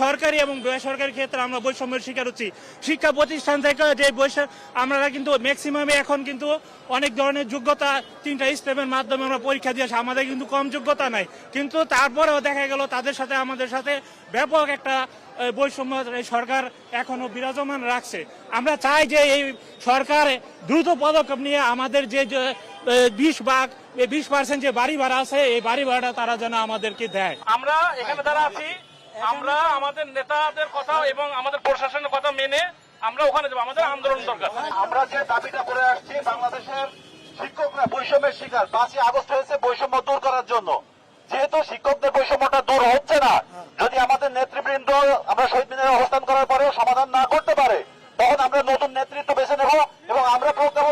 সরকারি এবং বেসরকারি ক্ষেত্রে আমরা বৈষম্যের শিকার হচ্ছি। শিক্ষা প্রতিষ্ঠান থেকে যে বৈষম্য আমরা কিন্তু ম্যাক্সিমামে এখন কিন্তু অনেক ধরনের যোগ্যতা, তিনটা স্টেপের মাধ্যমে আমরা পরীক্ষা দিয়ে আসি। আমাদের কিন্তু কম যোগ্যতা নাই। কিন্তু তারপরেও দেখা গেল তাদের সাথে, আমাদের সাথে ব্যাপক একটা বৈষম্য সরকার এখনও বিরাজমান রাখছে। আমরা চাই যে এই সরকার দ্রুত পদক্ষেপ নিয়ে আমাদের যে বিশ ভাগ বিশ পার্সেন্ট যে বাড়ি ভাড়া আছে, এই বাড়ি ভাড়া তারা যেন আমাদেরকে দেয়। আমরা এখানে যারা আছি আমরা আমাদের নেতাদের কথা এবং আমাদের প্রশাসনের কথা মেনে আমরা ওখানে যাব। আমাদের আন্দোলন দরকার। আমরা যে দাবিটা করে আসছি বাংলাদেশের শিক্ষকরা বৈষম্যের শিকার। পাঁচই আগস্ট হয়েছে বৈষম্য দূর করার জন্য। যেহেতু শিক্ষকদের বৈষম্যটা দূর হচ্ছে না যদি আমাদের নেতৃবৃন্দ আমরা শহীদ মিনারে অবস্থান করার পরেও সমাধান না করতে পারে তখন আমরা নতুন নেতৃত্ব বেছে নেব এবং আমরা প্রজ্ঞাপন